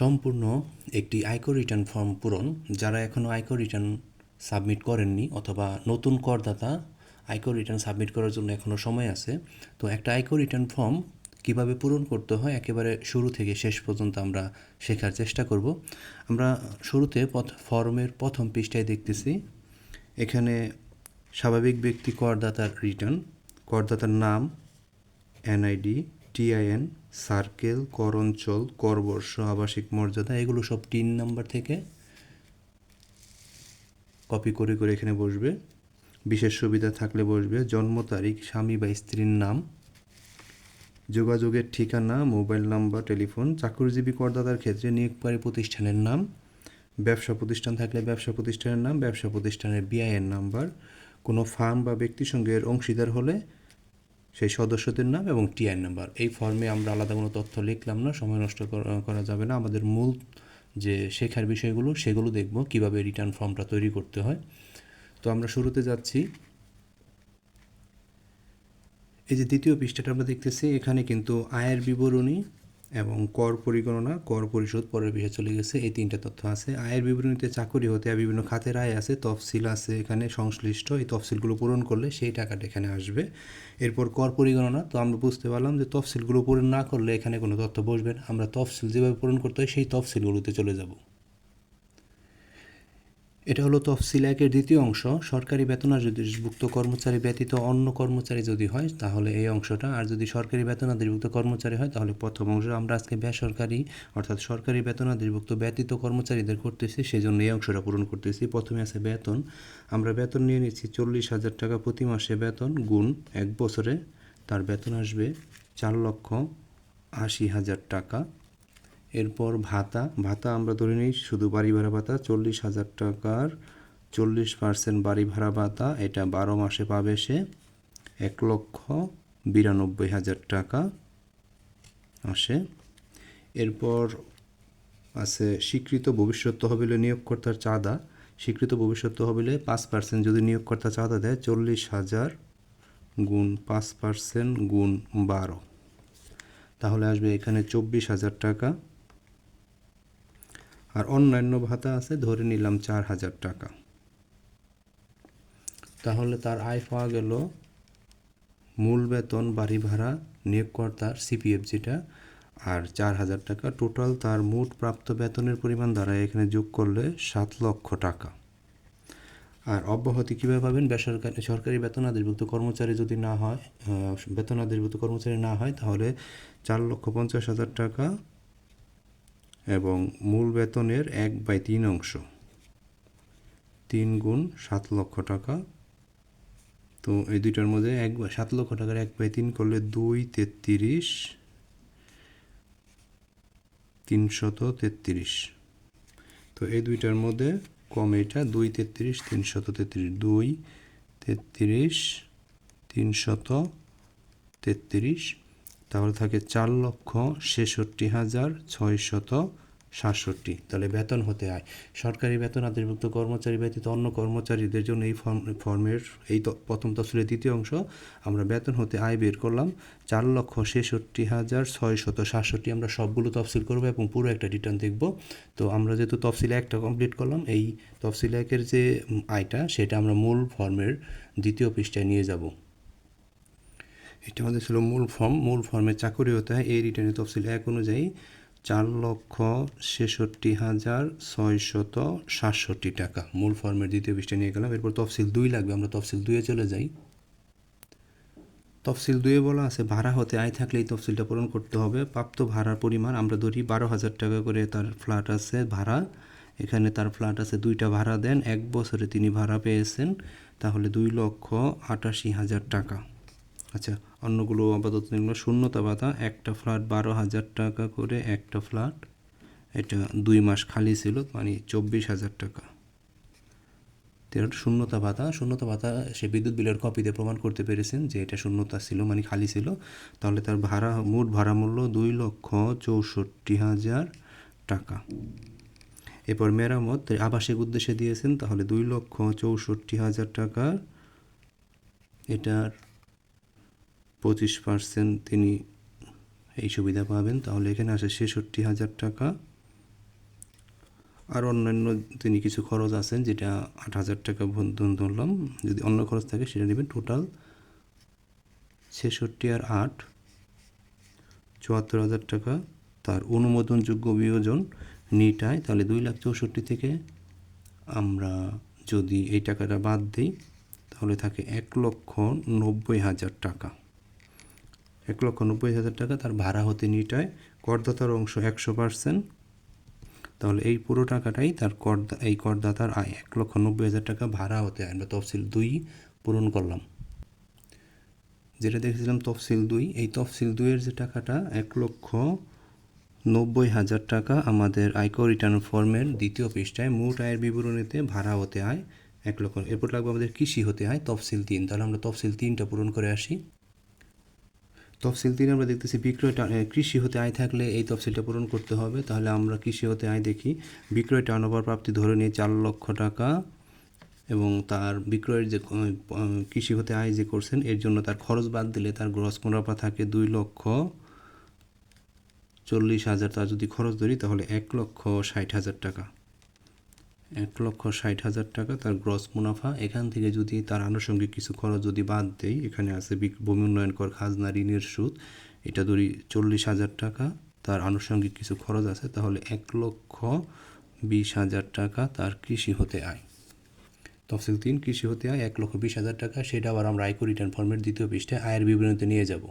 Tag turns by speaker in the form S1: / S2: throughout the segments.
S1: সম্পূর্ণ একটি আয়কর রিটার্ন ফর্ম পূরণ। যারা এখনও আয়কর রিটার্ন সাবমিট করেননি অথবা নতুন করদাতা আয়কর রিটার্ন সাবমিট করার জন্য এখনও সময় আছে, তো একটা আয়কর রিটার্ন ফর্ম কীভাবে পূরণ করতে হয় একেবারে শুরু থেকে শেষ পর্যন্ত আমরা শেখার চেষ্টা করব। আমরা শুরুতে ফর্মের প্রথম পৃষ্ঠায় দেখতেছি, এখানে স্বাভাবিক ব্যক্তি করদাতার রিটার্ন করদাতার নাম এনআইডি টিআইএন সার্কেল কর অঞ্চল কর আবাসিক মর্যাদা, এগুলো সব তিন নাম্বার থেকে কপি করে করে এখানে বসবে। বিশেষ সুবিধা থাকলে বসবে। জন্ম তারিখ, স্বামী বা স্ত্রীর নাম, যোগাযোগের ঠিকানা, মোবাইল নাম্বার, টেলিফোন, চাকরিজীবী করদাতার ক্ষেত্রে নিয়োগকারী প্রতিষ্ঠানের নাম, ব্যবসা প্রতিষ্ঠান থাকলে ব্যবসা প্রতিষ্ঠানের নাম, ব্যবসা প্রতিষ্ঠানের বিআইএন নাম্বার, কোনো ফার্ম বা ব্যক্তি সঙ্গের অংশীদার হলে সেই সদস্যদের নাম এবং টিআই নাম্বার এই ফর্মে আমরা আলাদা কোনো তথ্য লিখলাম না, সময় নষ্ট করা- যাবে না। আমাদের মূল যে শেখার বিষয়গুলো, সেগুলো দেখব কীভাবে রিটার্ন ফর্মটা তৈরি করতে হয়। তো আমরা শুরুতে যাচ্ছি। এই যে দ্বিতীয় পৃষ্ঠাটা আমরা দেখতেছি, এখানে কিন্তু আয়ের বিবরণী এবং কর পরিগণনা, কর পরিশোধ পরের বিষয়ে চলে গেছে, এই তিনটা তথ্য আছে। আয়ের বিবরণীতে চাকরি হতে বিভিন্ন খাতের আয় আছে, তফসিল আছে এখানে সংশ্লিষ্ট, এই তফসিলগুলো পূরণ করলে সেই টাকাটা এখানে আসবে। এরপর কর পরিগণনা, তো আমরা বুঝতে পারলাম যে তফসিলগুলো পূরণ না করলে এখানে কোনো তথ্য বসবে না। আমরা তফসিল যেভাবে পূরণ করতে হয় সেই তফসিলগুলোতে চলে যাব। এটা হলো তফসিল একের দ্বিতীয় অংশ। সরকারি বেতনাদেশভুক্ত কর্মচারী ব্যতীত অন্য কর্মচারী যদি হয়, তাহলে এই অংশটা। আর যদি সরকারি বেতনাদেশভুক্ত কর্মচারী হয়, তাহলে প্রথম অংশ। আমরা আজকে বেসরকারি অর্থাৎ সরকারি বেতনাদেশভুক্ত ব্যতীত কর্মচারীদের করতেছি সেই জন্য এই অংশটা পূরণ করতেছি। প্রথমে আছে বেতন। আমরা বেতন নিয়ে নিচ্ছি চল্লিশ হাজার টাকা প্রতি মাসে বেতন গুণ এক বছরে। তার বেতন আসবে চার লক্ষ আশি হাজার টাকা। এরপর ভাতা। ভাতা আমরা ধরে নিই, শুধু বাড়ি ভাড়া ভাতা, চল্লিশ হাজার টাকার চল্লিশ পার্সেন্ট বাড়ি ভাড়া ভাতা, এটা বারো মাসে পাবে সে এক লক্ষ বিরানব্বই হাজার টাকা আসে। এরপর আছে স্বীকৃত ভবিষ্যৎ তহবিলে নিয়োগকর্তার চাঁদা। স্বীকৃত ভবিষ্যৎ তহবিলে পাঁচ পার্সেন্ট যদি নিয়োগকর্তা চাঁদা দেয়, চল্লিশ হাজার গুণ পাঁচ পার্সেন্ট গুণ বারো। তাহলে আসবে এখানে চব্বিশ হাজার টাকা। আর অন্যান্য ভাতা আছে ধরে নিলাম চার হাজার টাকা। তাহলে তার আয় পাওয়া গেল মূল বেতন বাড়ি ভাড়া নিয়োগকর্তার সিপিএফ যেটা আর চার হাজার টাকা। টোটাল তার মোট প্রাপ্ত বেতনের পরিমাণ দ্বারা এখানে যোগ করলে সাত লক্ষ টাকা। আর অব্যাহতি কীভাবে পাবেন? বেসরকারি সরকারি বেতনাদেরভুক্ত কর্মচারী যদি না হয় আহ, বেতনাদেরভুক্ত কর্মচারী না হয় তাহলে চার লক্ষ পঞ্চাশ হাজার টাকা এবং মূল বেতনের এক বাই তিন অংশ। তিন গুণ সাত লক্ষ টাকা। তো এই দুইটার মধ্যে এক সাত লক্ষ টাকার এক বাই তিন করলে দুই তেত্রিশ, তিনশত তেত্রিশ। তো এই দুইটার মধ্যে কম এটা দুই তেত্রিশ, তিনশত তেত্রিশ। দুই তেত্রিশ, তিনশত তেত্রিশ। তাহলে থাকে চার লক্ষ ছেষট্টি হাজার ছয়শত সাতষট্টি। তাহলে বেতন হতে হয় সরকারি বেতন আদেশভুক্ত কর্মচারী ব্যতীত অন্য কর্মচারীদের জন্য এই ফর্ম, ফর্মের এই প্রথম তফসিলের দ্বিতীয় অংশ আমরা বেতন হতে আয় বের করলাম। চার লক্ষ ছেষট্টি হাজার ছয়শত সাতষট্টি আমরা সবগুলো তফসিল করব এবং পুরো একটা রিটার্ন দেখব। তো আমরা যেহেতু তফসিল একটা কমপ্লিট করলাম, এই তফসিল একের যে আয়টা সেটা আমরা মূল ফর্মের দ্বিতীয় পৃষ্ঠায় নিয়ে যাব। এটা আমাদের ছিল মূল ফর্ম, মূল ফর্মে চাকরি হতে হয় এই রিটার্নের তফসিল এক অনুযায়ী চার লক্ষ ছেষট্টি হাজার ছয়শত সাতষট্টি টাকা। মূল ফর্মের দ্বিতীয় পৃষ্ঠা নিয়ে গেলাম। এরপর তফসিল দুই লাগবে। আমরা তফসিল দুইয়ে চলে যাই। তফসিল দুয়ে বলা আছে, ভাড়া হতে আয় থাকলে এই তফসিলটা পূরণ করতে হবে। প্রাপ্ত ভাড়ার পরিমাণ আমরা ধরি বারো হাজার টাকা করে তার ফ্ল্যাট আছে ভাড়া। এখানে তার ফ্ল্যাট আছে দুইটা ভাড়া দেন। এক বছরে তিনি ভাড়া পেয়েছেন তাহলে দুই লক্ষ আটাশি হাজার টাকা। আচ্ছা অন্যগুলো আপাতত নিম্ন শূন্যতা ভাতা একটা ফ্ল্যাট বারো হাজার টাকা করে একটা ফ্ল্যাট। এটা দুই মাস খালি ছিল মানে চব্বিশ হাজার টাকা। তেরো শূন্যতা ভাতা শূন্যতা ভাতা সে বিদ্যুৎ বিলের কপিতে প্রমাণ করতে পেরেছেন যে এটা শূন্যতা ছিল মানে খালি ছিল। তাহলে তার ভাড়া, মোট ভাড়া মূল্য দুই লক্ষ চৌষট্টি হাজার টাকা। এরপর মেরামত, আবাসিক উদ্দেশ্যে দিয়েছেন, তাহলে দুই লক্ষ চৌষট্টি হাজার টাকার এটার পঁচিশ পার্সেন্ট তিনি এই সুবিধা পাবেন। তাহলে এখানে আসে ছেষট্টি হাজার টাকা। আর অন্যান্য তিনি কিছু খরচ আছেন, যেটা আট হাজার টাকা ধরলাম। যদি অন্য খরচ থাকে সেটা নেবেন। টোটাল ছেষট্টি আর আট, চুয়াত্তর হাজার টাকা। তার অনুমোদনযোগ্য বিয়োজন নিটায়, তাহলে দুই লাখ চৌষট্টি থেকে আমরা যদি এই টাকাটা বাদ দিই, তাহলে থাকে এক লক্ষ নব্বই হাজার টাকা। এক লক্ষ নব্বই হাজার টাকা তার ভাড়া হতে নিটায় করদাতার অংশ একশো পার্সেন্ট। তাহলে এই পুরো টাকাটাই তার কর এই করদাতার আয়, এক লক্ষ নব্বই হাজার টাকা ভাড়া হতে আমরা তফসিল দুই পূরণ করলাম। যেটা দেখেছিলাম তফসিল দুই, এই তফসিল দুইয়ের যে টাকাটা, এক লক্ষ নব্বই হাজার টাকা আমাদের আয়কর রিটার্ন ফর্মের দ্বিতীয় পৃষ্ঠায় মোট আয়ের বিবরণীতে ভাড়া হতে হয় এক লক্ষ। এরপর লাগবে আমাদের কৃষি হতে হয় তফসিল তিন। তাহলে আমরা তফসিল তিনটা পূরণ করে আসি। তফসিল তিন আমরা দেখতেছি বিক্রয় কৃষি হতে আয় থাকলে এই তফসিলটা পূরণ করতে হবে। তাহলে আমরা কৃষি হতে আয় দেখি। বিক্রয় টার্নওভার প্রাপ্তি ধরে নিয়ে চার লক্ষ টাকা এবং তার বিক্রয়ের যে কৃষি হতে আয় যে করছেন, এর জন্য তার খরচ বাদ দিলে তার গ্রস মুনাফা থাকে দুই লক্ষ চল্লিশ হাজার। তার যদি খরচ ধরি, তাহলে এক লক্ষ ষাট হাজার টাকা। এক লক্ষ ষাট হাজার টাকা তার গ্রস মুনাফা। এখান থেকে যদি তার আনুষঙ্গিক কিছু খরচ যদি বাদ দেই, এখানে আছে ভূমি উন্নয়ন কর, খাজনা, ঋণের সুদ। এটা ধরি চল্লিশ হাজার টাকা। তার আনুষঙ্গিক কিছু খরচ আছে, তাহলে এক লক্ষ বিশ হাজার টাকা তার কৃষি হতে আয়। তফসিল তিন, কৃষি হতে আয় এক লক্ষ বিশ হাজার টাকা। সেটা আবার আমরা আয়কর রিটার্ন ফর্মের দ্বিতীয় পৃষ্ঠায় আয়ের বিবরণীতে নিয়ে যাব।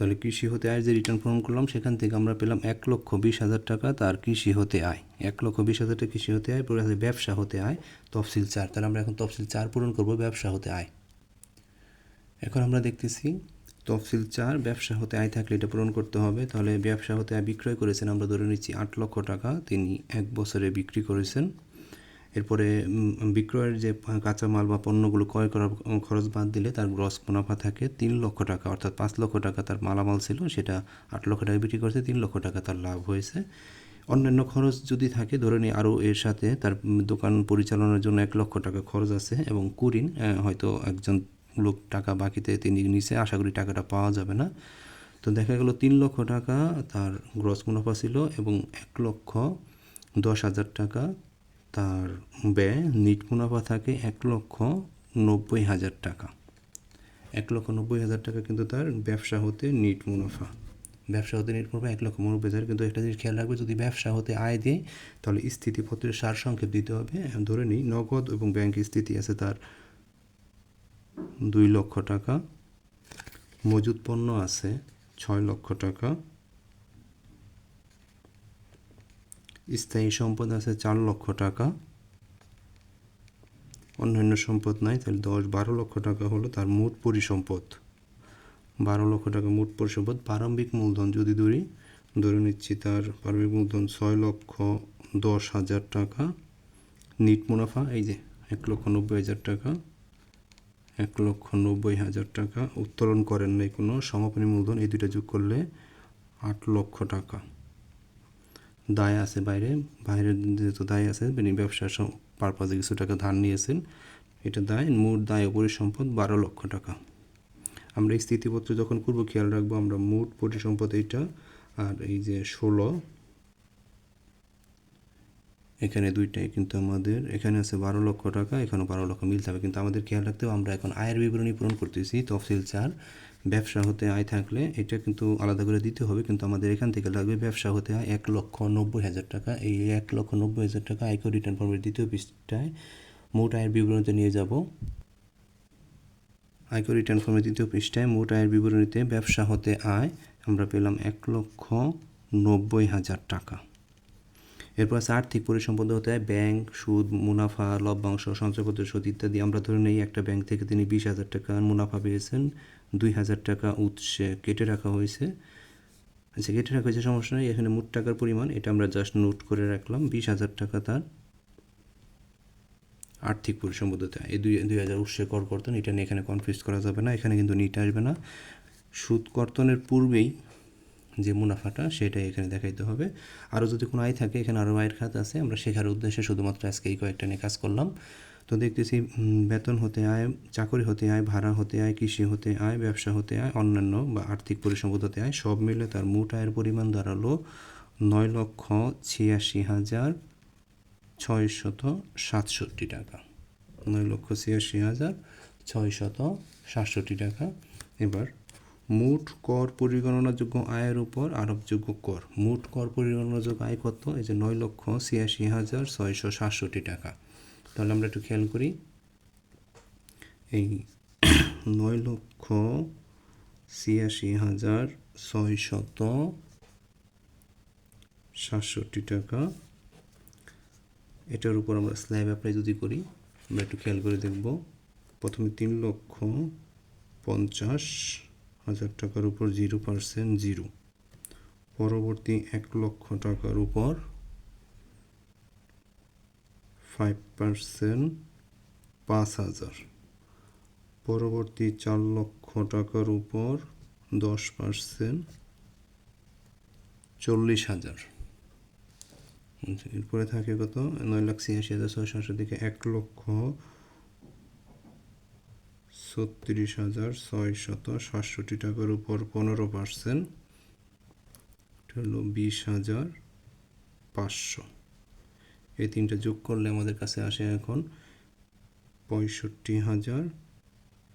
S1: তাহলে কৃষি হতে আয় যে রিটার্ন ফর্ম করলাম, সেখান থেকে আমরা পেলাম এক লক্ষ বিশ হাজার টাকা তার কৃষি হতে আয়। এক লক্ষ বিশ হাজার টাকা কৃষি হতে আয়, পরে আছে ব্যবসা হতে আয়, তফসিল চার। তাহলে আমরা এখন তফসিল চার পূরণ করব, ব্যবসা হতে আয়। এখন আমরা দেখতেছি তফসিল চার, ব্যবসা হতে আয় থাকলে এটা পূরণ করতে হবে। তাহলে ব্যবসা হতে আয় বিক্রয় করেছেন, আমরা ধরে নিচ্ছি আট লক্ষ টাকা। তিনি এক বছরে বিক্রি করেছেন। এরপরে বিক্রয়ের যে কাঁচামাল বা পণ্যগুলো ক্রয় করার খরচ বাদ দিলে তার গ্রস মুনাফা থাকে তিন লক্ষ টাকা, অর্থাৎ পাঁচ লক্ষ টাকা তার মালামাল ছিল, সেটা আট লক্ষ টাকা বিক্রি করছে, তিন লক্ষ টাকা তার লাভ হয়েছে। অন্যান্য খরচ যদি থাকে, ধরে নিই আরও এর সাথে তার দোকান পরিচালনার জন্য এক লক্ষ টাকা খরচ আছে এবং কুরিন হয়তো একজন লোক টাকা বাকিতে তিনি নিচে, আশা করি টাকাটা পাওয়া যাবে না। তো দেখা গেল তিন লক্ষ টাকা তার গ্রস মুনাফা ছিল এবং এক লক্ষ দশ হাজার টাকা তার ব্যয় নিট মুনাফা থাকে এক লক্ষ নব্বই হাজার টাকা। এক লক্ষ নব্বই হাজার টাকা কিন্তু তার ব্যবসা হতে নিট মুনাফা। ব্যবসা হতে নিট মুনাফা এক লক্ষ নব্বই হাজার। কিন্তু একটা জিনিস খেয়াল রাখবে, যদি ব্যবসা হতে আয় দেয়, তাহলে স্থিতিপত্রের সার সংক্ষেপ দিতে হবে। ধরে নিই, নগদ এবং ব্যাংক স্থিতি আছে তার দুই লক্ষ টাকা মজুদ পণ্য আছে ছয় লক্ষ টাকা স্থায়ী সম্পদ আছে চার লক্ষ টাকা। অন্যান্য সম্পদ নাই, তাহলে দশ বারো লক্ষ টাকা হলো তার মোট পরিসম্পদ। বারো লক্ষ টাকা মোট পরিসম্পদ, প্রারম্ভিক মূলধন যদি ধরি, ধরে নিচ্ছি তার প্রারম্ভিক মূলধন ছয় লক্ষ দশ হাজার টাকা। নিট মুনাফা, এই যে এক লক্ষ নব্বই হাজার টাকা, এক লক্ষ নব্বই হাজার টাকা। উত্তোলন করেন নাই কোনো, সমাপনী মূলধন এই দুইটা যোগ করলে আট লক্ষ টাকা। দায় আছে বাইরে বাইরে যেহেতু দায় আছে, তিনি ব্যবসার পারপাজে কিছু টাকা ধার নিয়েছেন। এটা দায় মোট দায় পরিসম্পদ বারো লক্ষ টাকা। আমরা এই স্থিতিপত্র যখন করব খেয়াল রাখব, আমরা মোট পরিসম্পদ এইটা, আর এই যে ষোলো, এখানে দুইটাই কিন্তু আমাদের, এখানে আছে বারো লক্ষ টাকা, এখানেও বারো লক্ষ মিলতে হবে। কিন্তু আমাদের খেয়াল রাখতে হবে, আমরা এখন আয়ের বিবরণী পূরণ করতেছি, তফসিল চার। ব্যবসা হতে আয় থাকলে এটা কিন্তু আলাদা করে দিতে হবে, কিন্তু আমাদের এখান থেকে লাগবে ব্যবসা হতে আয় এক লক্ষ নব্বই হাজার টাকা। এই এক লক্ষ নব্বই হাজার টাকা আয়কর রিটার্ন ফর্মের দ্বিতীয় পৃষ্ঠায় মোট আয়ের বিবরণীতে নিয়ে যাব। আয়কর রিটার্ন ফর্মের দ্বিতীয় পৃষ্ঠায় মোট আয়ের বিবরণীতে ব্যবসা হতে আয় আমরা পেলাম এক লক্ষ নব্বই হাজার টাকা। এরপর আছে আর্থিক পরিসম্পদ হতে হয় ব্যাংক, সুদ, মুনাফা, লভ্যাংশ, সঞ্চয়পত্র, সুদ ইত্যাদি আমরা ধরে নেই, একটা ব্যাংক থেকে তিনি বিশ হাজার টাকা মুনাফা পেয়েছেন। দুই হাজার টাকা উৎসে কেটে রাখা হয়েছে। আচ্ছা কেটে রাখা হয়েছে সমস্যা নেই, এখানে মোট টাকার পরিমাণ, এটা আমরা জাস্ট নোট করে রাখলাম, বিশ হাজার টাকা তার আর্থিক পরিসম্পদতা। এই দুই দুই হাজার উৎসে কর কর্তন, এটা নিয়ে এখানে কনফিউজ করা যাবে না, এখানে কিন্তু নিট আসবে না। সুদ কর্তনের পূর্বেই যে মুনাফাটা, সেটাই এখানে দেখাইতে হবে। আরও যদি কোনো আয় থাকে, এখানে আরও আয়ের খাত আছে, আমরা শেখার উদ্দেশ্যে শুধুমাত্র আজকে এই কয়েকটা নিয়ে কাজ করলাম। তো দেখতেছি বেতন হতে আয়, চাকরি হতে আয়, ভাড়া হতে আয়, কৃষি হতে আয়, ব্যবসা হতে আয়, অন্যান্য বা আর্থিক পরিসম্পদ হতে আয়, সব মিলে তার মোট আয়ের পরিমাণ দাঁড়াল নয় লক্ষ ছিয়াশি হাজার ছয়শত সাতষট্টি টাকা। নয় লক্ষ ছিয়াশি হাজার ছয়শত সাতষট্টি টাকা। এবার মোট কর পরিগণনাযোগ্য আয়ের উপর আরোপযোগ্য কর। মোট কর পরিগণনাযোগ্য আয় কত? এই যে নয় লক্ষ ছিয়াশি হাজার ছয়শো সাতষট্টি টাকা। তাহলে আমরা একটু খেয়াল করি। এই নয় লক্ষ ছিয়াশি হাজার ছয়শত সাতষট্টি টাকা। এটার উপর আমরা স্ল্যাব অ্যাপ্লাই যদি করি, আমরা একটু খেয়াল করে দেখব। প্রথমে তিন লক্ষ পঞ্চাশ হাজার টাকার উপর জিরো পার্সেন্ট জিরো পরবর্তী এক লক্ষ টাকার উপর ফাইভ পার্সেন্ট পাঁচ হাজার। পরবর্তী চার লক্ষ টাকার উপর দশ পার্সেন্ট চল্লিশ হাজার। এরপরে থাকে কত? নয় লাখ ছিয়াশি হাজার ছয়শো আশি থেকে এক লক্ষ ছত্রিশ হাজার ছয়শত সাতষট্টি টাকার উপর পনেরো পার্সেন্ট। হলো বিশ হাজার পাঁচশো। এই তিনটা যোগ করলে আমাদের কাছে আসে এখন পঁয়ষট্টি হাজার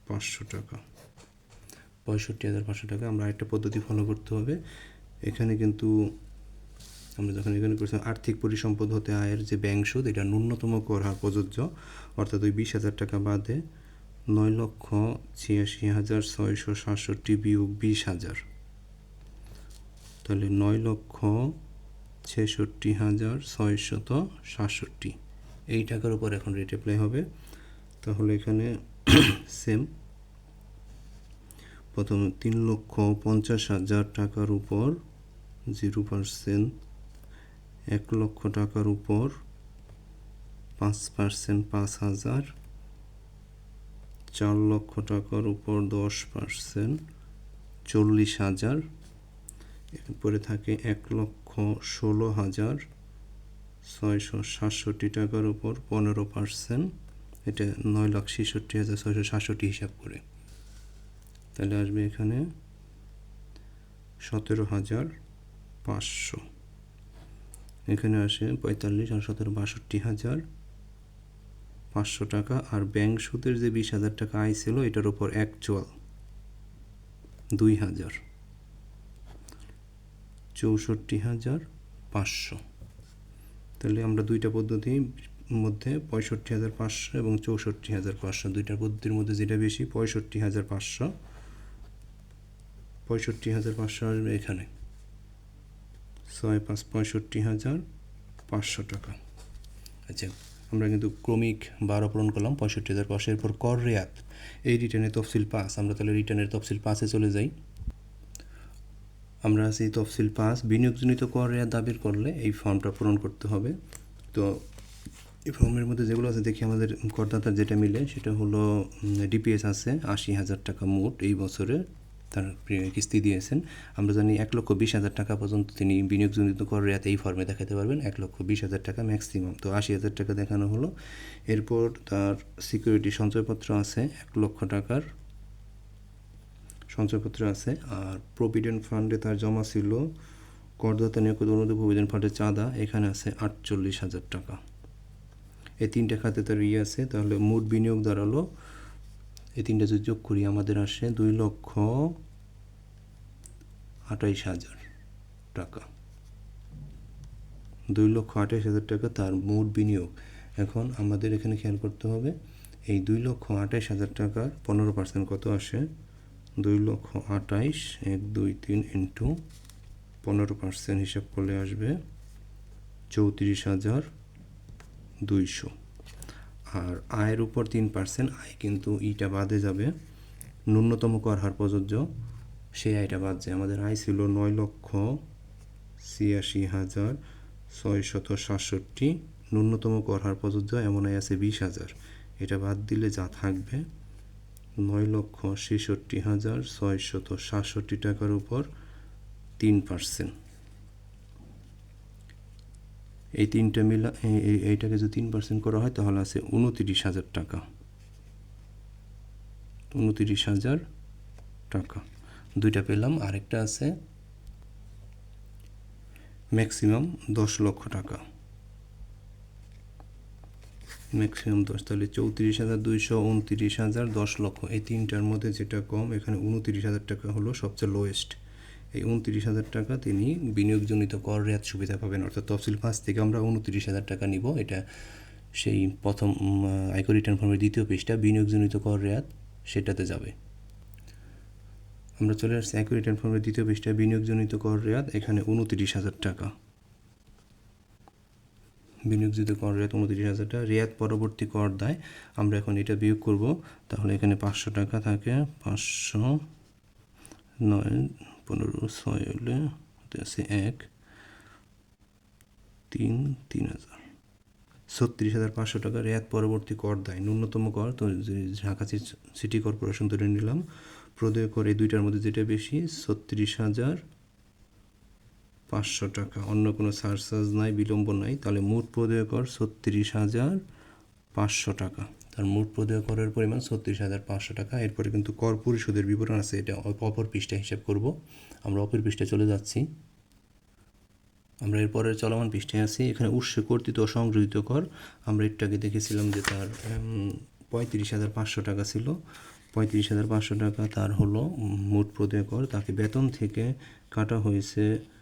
S1: পাঁচশো টাকা। পঁয়ষট্টি হাজার পাঁচশো টাকা। আমরা আরেকটা পদ্ধতি ফলো করতে হবে। এখানে কিন্তু আমরা যখন এখানে করছিলাম আর্থিক পরিসম্পদ হতে আয়ের যে ব্যাংক সুদ, এটা ন্যূনতম কর হার প্রযোজ্য। অর্থাৎ ওই বিশ হাজার টাকা বাদে নয় লক্ষ ছিয়াশি হাজার ছয়শো সাতষট্টি বিয়োগ বিশ হাজার। তাহলে নয় লক্ষ ছেষট্টি হাজার ছয়শত সাতষট্টি। এই টাকার উপর এখন রেট অ্যাপ্লাই হবে। তাহলে এখানে সেম প্রথম তিন লক্ষ পঞ্চাশ হাজার টাকার উপর জিরো পার্সেন্ট এক লক্ষ টাকার উপর পাঁচ পার্সেন্ট পাঁচ হাজার, চার লক্ষ টাকার উপর দশ পার্সেন্ট চল্লিশ হাজার। এরপরে থাকে এক লক্ষ ষোলো হাজার ছয়শো সাতষট্টি টাকার উপর পনেরো পার্সেন্ট, এটা নয় লাখ ছেষট্টি হাজার ছয়শো সাতষট্টি হিসাব করে। তাহলে আসবে এখানে সতেরো হাজার পাঁচশো। এখানে আসে পঁয়তাল্লিশ আর সতেরো বাষট্টি হাজার পাঁচশো টাকা, আর ব্যাংক সুদের যে বিশ হাজার টাকা আয় ছিল, এটার উপর অ্যাকচুয়াল দুই হাজার। চৌষট্টি হাজার পাঁচশো। তাহলে আমরা দুইটা পদ্ধতির মধ্যে পঁয়ষট্টি হাজার পাঁচশো এবং চৌষট্টি হাজার পাঁচশো। দুইটা পদ্ধতির মধ্যে যেটা বেশি, পঁয়ষট্টি হাজার পাঁচশো। পঁয়ষট্টি হাজার পাঁচশো আসবে এখানে। ছয় পাঁচ পঁয়ষট্টি হাজার পাঁচশো টাকা। আচ্ছা আমরা কিন্তু ক্রমিক বারো পূরণ করলাম, পঁয়ষট্টি হাজার পাঁচশো। এরপর কর রেয়াত। এই রিটার্নের তফসিল পাস আমরা তাহলে রিটার্নের তফসিল পাসে চলে যাই। আমরা আছি তফসিল পাস বিনিয়োগজনিত কর রেয়াত দাবির করলে এই ফর্মটা পূরণ করতে হবে। তো এই ফর্মের মধ্যে যেগুলো আছে, দেখি আমাদের করদাতার যেটা মিলে, সেটা হলো ডিপিএস আছে, আশি হাজার টাকা মোট এই বছরে তার কিস্তি দিয়েছেন। আমরা জানি এক লক্ষ বিশ হাজার টাকা পর্যন্ত তিনি বিনিয়োগজনিত কর রেয়াতে এই ফর্মে দেখাতে পারবেন, এক লক্ষ বিশ হাজার টাকা ম্যাক্সিমাম তো আশি হাজার টাকা দেখানো হলো। এরপর তার সিকিউরিটি সঞ্চয়পত্র আছে, এক লক্ষ টাকার। সঞ্চয়পত্র আছে, আর প্রভিডেন্ট ফান্ডে তার জমা ছিল করদাতা নিয়োগ অনুদান প্রভিডেন্ট ফান্ডের চাঁদা, এখানে আছে আটচল্লিশ হাজার টাকা। এই তিনটে খাতে তার ইয়ে আছে, তাহলে মোট বিনিয়োগ দাঁড়াল, এই তিনটে যদি যোগ করি, আমাদের আসে দুই লক্ষ আঠাইশ হাজার টাকা। দুই লক্ষ আঠাইশ হাজার টাকা তার মোট বিনিয়োগ। এখন আমাদের এখানে খেয়াল করতে হবে, এই দুই লক্ষ আঠাইশ হাজার টাকার পনেরো পার্সেন্ট কত আসে? দুই লক্ষ আঠাইশ এক, দুই, তিন ইন্টু পনেরো পার্সেন্ট হিসাব করলে আসবে চৌত্রিশ হাজার দুইশো। আর আয়ের উপর তিন পার্সেন্ট, আয় কিন্তু ইটা বাদে যাবে। ন্যূনতম কর হার প্রযোজ্য, সেই আয়টা বাদ যায়। আমাদের আয় ছিল নয় লক্ষ ছিয়াশি হাজার ছয়শত সাতষট্টি। ন্যূনতম কর হার প্রযোজ্য, এমন আয় আছে বিশ হাজার। এটা বাদ দিলে যা থাকবে নয় লক্ষ ছেষট্টি হাজার ছয়শত সাতষট্টি টাকার উপর তিন পার্সেন্ট এই তিনটা মিলা এই- এই- এইটাকে যদি তিন পার্সেন্ট করা হয়, তাহলে আছে উনতিরিশ হাজার টাকা। উনতিরিশ হাজার টাকা। দুইটা পেলাম, আরেকটা আছে ম্যাক্সিমাম দশ লক্ষ টাকা। ম্যাক্সিমাম দশ, তাহলে চৌত্রিশ হাজার দুইশো উনত্রিশ হাজার দশ লক্ষ। এই তিনটার মধ্যে যেটা কম, এখানে উনত্রিশ হাজার টাকা হলো সবচেয়ে লোয়েস্ট এই উনত্রিশ হাজার টাকা তিনি বিনিয়োগজনিত কর রেয়াত সুবিধা পাবেন, অর্থাৎ তফসিল পাঁচ থেকে আমরা উনত্রিশ হাজার টাকা নিব। এটা সেই প্রথম আয়কর রিটার্ন ফর্মের দ্বিতীয় পৃষ্ঠা, বিনিয়োগজনিত কর রেয়াত সেটাতে যাবে। আমরা চলে আসছি আয়কর রিটার্ন ফর্মের দ্বিতীয় পৃষ্ঠায়, বিনিয়োগজনিত কর রেয়াত, এখানে উনত্রিশ হাজার টাকা। বিনিয়োগজিত কর রেয়াত উনত্রিশ হাজার টাকা রেয়াত পরবর্তী কর দেয়। আমরা এখন এটা বিয়োগ করব। তাহলে এখানে পাঁচশো টাকা থাকে। পাঁচশো নয়, পনেরো, ছয় হলে আছে এক, তিন তিন হাজার। ছত্রিশ হাজার পাঁচশো টাকা রেয়াত পরবর্তী কর দেয়। ন্যূনতম কর, তো ঢাকা সিটি কর্পোরেশন ধরে নিলাম। প্রদেয় কর দুইটার মধ্যে যেটা বেশি, ছত্রিশ হাজার পাঁচশো টাকা। অন্য কোনো সারচার্জ নাই, বিলম্ব নাই। তাহলে মোট প্রদেয় কর ছত্রিশ হাজার পাঁচশো টাকা। তার মোট প্রদেয় করের পরিমাণ ছত্রিশ হাজার পাঁচশো টাকা। এরপরে কিন্তু কর পরিশোধের বিবরণ আছে। এটা অপ- অপর পৃষ্ঠা হিসাব করব। আমরা অপর পৃষ্ঠায় চলে যাচ্ছি। আমরা এরপরে চলমান পৃষ্ঠায় আছি। এখানে উৎসে কর্তৃত ও সংগৃহীত কর। আমরা আগে দেখেছিলাম যে তার পঁয়ত্রিশ হাজার পাঁচশো টাকা ছিল। পঁয়ত্রিশ হাজার পাঁচশো টাকা তার হলো মোট প্রদেয় কর। তাকে বেতন থেকে কাটা হয়েছে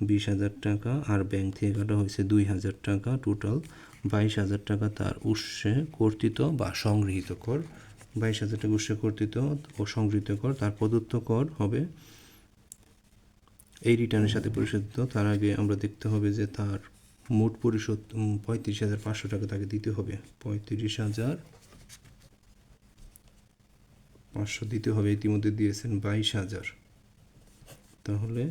S1: বিশ হাজার টাকা আর ব্যাংক থেকে কাটা হয়েছে দুই হাজার টাকা টোটাল বাইশ হাজার টাকা তার উৎসে কর্তৃত বা সংগৃহীত কর। বাইশ হাজার টাকা উৎসে কর্তৃত ও সংগৃহীত কর। তার প্রদত্ত কর হবে এই রিটার্নের সাথে পরিশোধিত। তার আগে আমরা দেখতে হবে যে তার মোট পরিশোধ পঁয়ত্রিশ হাজার পাঁচশো টাকা তাকে দিতে হবে। পঁয়ত্রিশ হাজার পাঁচশো দিতে হবে। ইতিমধ্যে দিয়েছেন বাইশ হাজার। তাহলে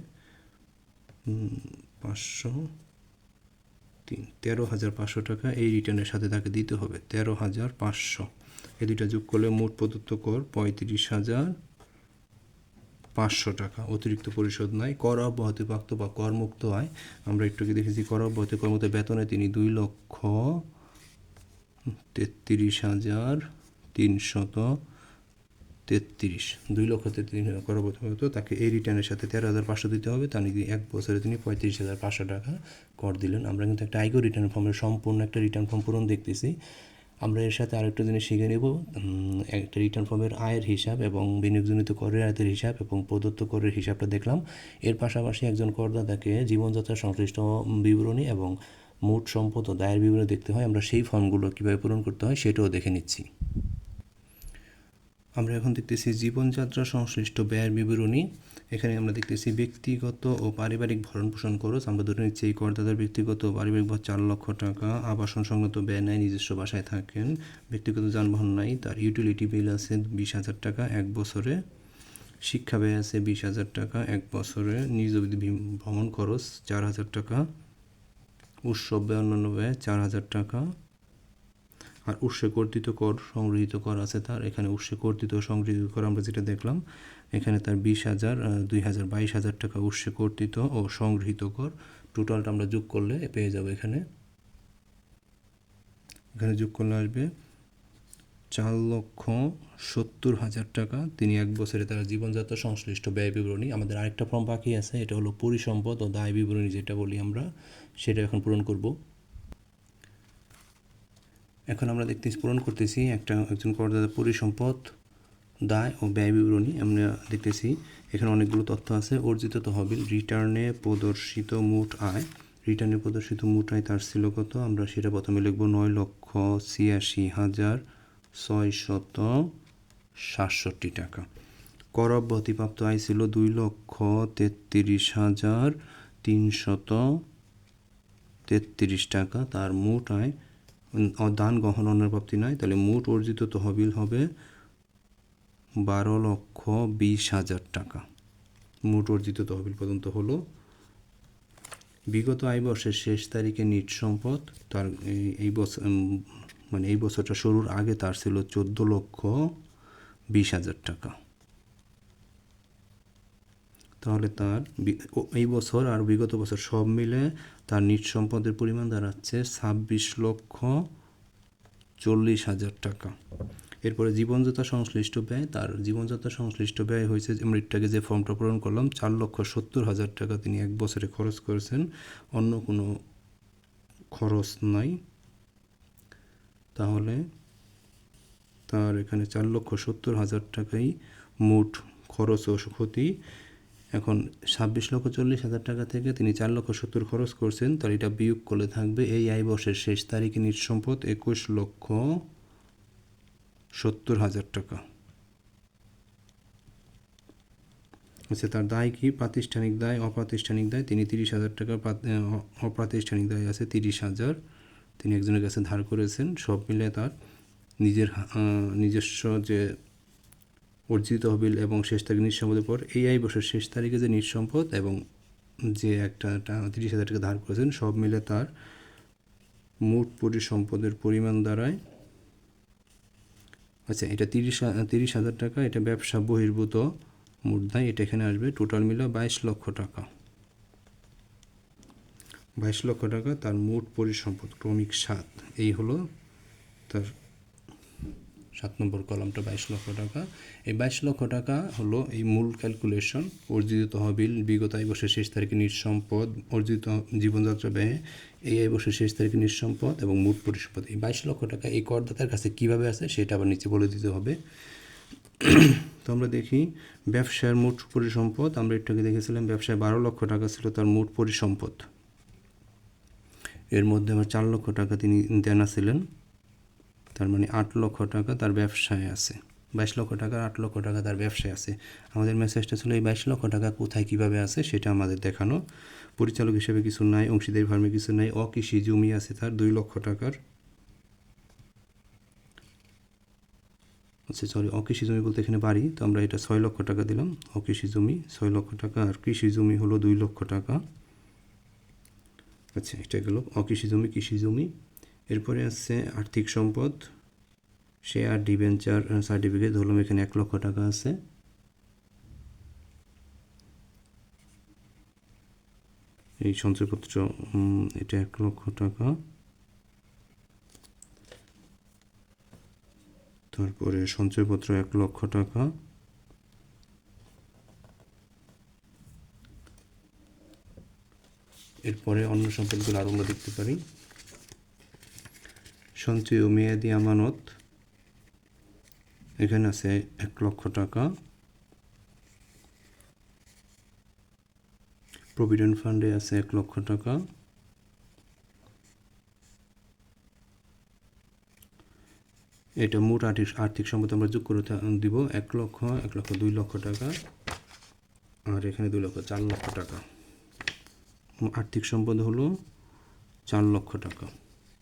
S1: পাঁচশো তিন, তেরো হাজার পাঁচশো টাকা এই রিটার্নের সাথে তাকে দিতে হবে, তেরো হাজার পাঁচশো। এই দুইটা যোগ করলে মোট প্রদত্ত কর পঁয়ত্রিশ হাজার পাঁচশো টাকা। অতিরিক্ত পরিশোধ নাই, কর অব্যাহতিপ্রাপ্ত বা করমুক্ত আয়। আমরা একটু আগে দেখেছি, কর অব্যাহতি কর্মতে বেতনে তিনি দুই লক্ষ তেত্রিশ হাজার তিনশত তেত্রিশ, দুই লক্ষ তেত্রিশ হাজার কর অব্যাহতি তাকে এই রিটার্নের সাথে তেরো হাজার পাঁচশো দিতে হবে। তার নিয়ে এক বছরে তিনি পঁয়ত্রিশ হাজার পাঁচশো টাকা কর দিলেন। আমরা কিন্তু একটা আইগো রিটার্ন ফর্মের সম্পূর্ণ একটা রিটার্ন ফর্ম পূরণ দেখতেছি। আমরা এর সাথে আরেকটা জিনিস শিখে নেব। একটা রিটার্ন ফর্মের আয়ের হিসাব এবং বিনিয়োগজনিত করের আয়তের হিসাব এবং প্রদত্ত করের হিসাবটা দেখলাম। এর পাশাপাশি একজন করদাতাকে জীবনযাত্রা সংশ্লিষ্ট বিবরণী এবং মোট সম্পদ ও দায়ের বিবরণী দেখতে হয়। আমরা সেই ফর্মগুলো কীভাবে পূরণ করতে হয় সেটাও দেখে নিচ্ছি। আমরা এখন দেখতেছি জীবনযাত্রা সংশ্লিষ্ট ব্যয়ের বিবরণী। এখানে আমরা দেখতেছি ব্যক্তিগত ও পারিবারিক ভরণ পোষণ খরচ। আমরা ধরে নিচ্ছি এই করদাতার ব্যক্তিগত পারিবারিক ভর চার লক্ষ টাকা। আবাসন সংগত ব্যয় নেয় নিজস্ব বাসায় থাকেন। ব্যক্তিগত যানবাহন নাই, তার ইউটিলিটি বিল আছে বিশ হাজার টাকা এক বছরে। শিক্ষা ব্যয় আছে বিশ হাজার টাকা এক বছরে। নিজ ভ্রমণ খরচ চার হাজার টাকা। উৎসব ব্যয়, অন্যান্য ব্যয় চার হাজার টাকা। আর উৎসে কর্তৃত কর সংগৃহীত কর আছে তার। এখানে উৎসে কর্তৃত সংগৃহীত কর আমরা যেটা দেখলাম, এখানে তার বিশ হাজার দুই হাজার বাইশ হাজার টাকা উৎসে কর্তৃত ও সংগৃহীত কর। টোটালটা আমরা যোগ করলে পেয়ে যাব এখানে। এখানে যোগ করলে আসবে চার লক্ষ সত্তর হাজার টাকা। তিনি এক বছরে তার জীবনযাত্রা সংশ্লিষ্ট ব্যয় বিবরণী, আমাদের আরেকটা ফর্ম বাকি আছে, এটা হলো পরিসম্পদ ও দায় বিবরণী যেটা বলি আমরা, সেটা এখন পূরণ করব। এখন আমরা দেখতেছি, পূরণ করতেছি একটা একজন করদাতা পরিসম্পদ, দায় ও ব্যয় বিবরণী। আমরা দেখতেছি, এখানে অনেকগুলো তথ্য আছে। অর্জিত তহবিল, রিটার্নে প্রদর্শিত মোট আয়। রিটার্নে প্রদর্শিত মোট আয় তার ছিল কত? আমরা সেটা প্রথমে লিখব নয় লক্ষ ছিয়াশি হাজার ছয়শত সাতষট্টি টাকা। কর অব্যাহতিপ্রাপ্ত আয় ছিল দুই লক্ষ তেত্রিশ হাজার তিনশত তেত্রিশ টাকা। তার মোট আয় দান গহন অন্যের প্রাপ্তি নয়। তাহলে মোট অর্জিত তহবিল হবে বারো লক্ষ বিশ হাজার টাকা। মোট অর্জিত তহবিল পর্যন্ত হলো বিগত আয় বর্ষের শেষ তারিখে নিট সম্পদ। তার এই বছর মানে এই বছরটা শুরুর আগে তার ছিল চোদ্দ লক্ষ বিশ হাজার টাকা। তাহলে তার এই বছর আর বিগত বছর সব মিলে তার নিট সম্পদের পরিমাণ দাঁড়াচ্ছে ছাব্বিশ লক্ষ চল্লিশ হাজার টাকা। এরপরে জীবনযাত্রা সংশ্লিষ্ট ব্যয়, তার জীবনযাত্রা সংশ্লিষ্ট ব্যয় হয়েছে আমরা এটাকে যে ফর্মটা পূরণ করলাম, চার লক্ষ সত্তর হাজার টাকা তিনি এক বছরে খরচ করেছেন, অন্য কোনো খরচ নাই। তাহলে তার এখানে চার লক্ষ সত্তর হাজার টাকাই মোট খরচ ও ক্ষতি। এখন ছাব্বিশ লক্ষ চল্লিশ হাজার টাকা থেকে তিনি চার লক্ষ সত্তর খরচ করছেন, তার এটা বিয়োগ করলে থাকবে এই আয় বর্ষের শেষ তারিখে নিট সম্পদ একুশ লক্ষ সত্তর হাজার টাকা। আচ্ছা তার দায় কি? প্রাতিষ্ঠানিক দায়, অপ্রাতিষ্ঠানিক দায়? তিনি তিরিশ হাজার টাকা অপ্রাতিষ্ঠানিক দায় আছে তিরিশ হাজার। তিনি একজনের কাছে ধার করেছেন, সব মিলে তার নিজের নিজস্ব যে অর্জিত তহবিল এবং শেষ তারিখ নিঃসম্পদের পর এই আই বছর শেষ তারিখে যে নিঃসম্পদ এবং যে একটা তিরিশ হাজার টাকা ধার করেছেন, সব মিলে তার মোট পরিসম্পদের পরিমাণ দাঁড়ায় আচ্ছা এটা তিরিশ তিরিশ হাজার টাকা, এটা ব্যবসা বহির্ভূত মুদ্রায় এটা এখানে আসবে। টোটাল মিলে বাইশ লক্ষ টাকা। বাইশ লক্ষ টাকা তার মোট পরিসম্পদ, ক্রমিক সাত। এই হলো তার সাত নম্বর কলামটা বাইশ লক্ষ টাকা। এই বাইশ লক্ষ টাকা হলো এই মূল ক্যালকুলেশন অর্জিত তহবিল, বিগত আয় বছরের শেষ তারিখে নিঃসম্পদ অর্জিত জীবনযাত্রা ব্যয় এই আয় বছরের শেষ তারিখে নিঃসম্পদ এবং মোট পরিসম্পদ। এই বাইশ লক্ষ টাকা এই করদাতার কাছে কীভাবে আছে সেটা আবার নিচে বলে দিতে হবে। তো আমরা দেখি, ব্যবসার মোট পরিসম্পদ, আমরা একটু আগে দেখেছিলাম ব্যবসায় বারো লক্ষ টাকা ছিল তার মোট পরিসম্পদ। এর মধ্যে আমার চার লক্ষ টাকা তিনি দেনা ছিলেন তার মানে আট লক্ষ টাকা তার ব্যবসায় আছে। বাইশ লক্ষ টাকা, আট লক্ষ টাকা তার ব্যবসায় আছে। আমাদের মেসেজটা ছিল, এই বাইশ লক্ষ টাকা কোথায়, কীভাবে আছে, সেটা আমাদের দেখানো। পরিচালক হিসেবে কিছু নাই, অংশীদারি ফার্মে কিছু নাই, অকৃষি জমি আছে তার, দুই লক্ষ টাকার। আচ্ছা সরি অকৃষি জমি বলতে এখানে বাড়ি, তো আমরা এটা ছয় লক্ষ টাকা দিলাম, অকৃষি জমি, ছয় লক্ষ টাকা, আর কৃষি জমি হলো দুই লক্ষ টাকা। আচ্ছা এটা গেল, অকৃষি জমি, কৃষি জমি। এরপরে আছে আর্থিক সম্পদ। শেয়ার ডিবেঞ্চার সার্টিফিকেট ধরলাম এখানে এক লক্ষ টাকা আছে। এই সঞ্চয়পত্র এটা এক লক্ষ টাকা। তারপরে সঞ্চয়পত্র এক লক্ষ টাকা। এরপরে অন্য সম্পদগুলো আরও আমরা দেখতে পারি। সঞ্চয় ও মেয়াদি আমানত। এখানে আছে এক লক্ষ টাকা। প্রভিডেন্ট ফান্ডে আছে এক লক্ষ টাকা। এটা মোট আর্থিক আর্থিক সম্পদ আমরা যোগ করে দিব এক লক্ষ এক লক্ষ দুই লক্ষ টাকা। আর এখানে দুই লক্ষ, চার লক্ষ টাকা। আর্থিক সম্পদ হলো চার লক্ষ টাকা।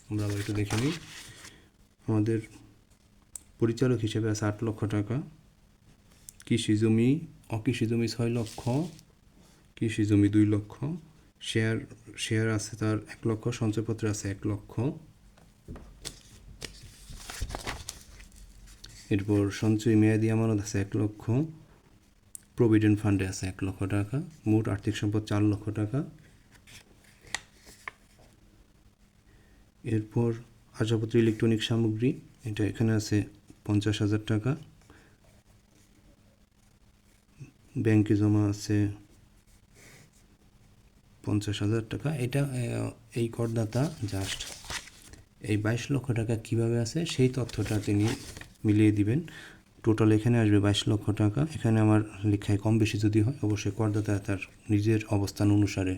S1: আমরা আবার একটু দেখে নিই। আমাদের পরিচালক হিসেবে আছে আট লক্ষ টাকা। কৃষি জমি, অকৃষি জমি ছয় লক্ষ, কৃষি জমি দুই লক্ষ শেয়ার শেয়ার আছে তার এক লক্ষ, সঞ্চয়পত্র আছে এক লক্ষ। এরপর সঞ্চয় মেয়াদি আমানত আছে এক লক্ষ। প্রভিডেন্ট ফান্ডে আছে এক লক্ষ টাকা। মোট আর্থিক সম্পদ চার লক্ষ টাকা। এরপর আসবাবপত্র ইলেকট্রনিক সামগ্রী, এটা এখানে আছে পঞ্চাশ হাজার টাকা। ব্যাংকে জমা আছে পঞ্চাশ হাজার টাকা। এটা এই করদাতা জাস্ট এই বাইশ লক্ষ টাকা কীভাবে আছে সেই তথ্যটা তিনি মিলিয়ে দিবেন। টোটাল এখানে আসবে বাইশ লক্ষ টাকা। এখানে আমার লেখায় কম বেশি যদি হয়, অবশ্যই করদাতা তার নিজের অবস্থান অনুসারে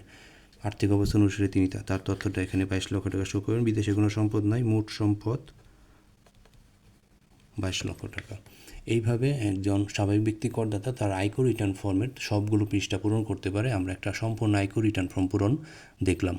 S1: আর্থিক অবস্থান অনুসারে তিনি তার তথ্যটা এখানে বাইশ লক্ষ টাকা শো করবেন। বিদেশে কোনো সম্পদ নাই, মোট সম্পদ বাইশ লক্ষ টাকা। এইভাবে একজন স্বাভাবিক ব্যক্তি করদাতা তার আয়কর রিটার্ন ফর্মের সবগুলো পৃষ্ঠা পূরণ করতে পারে। আমরা একটা সম্পূর্ণ আয়কর রিটার্ন ফর্ম পূরণ দেখলাম।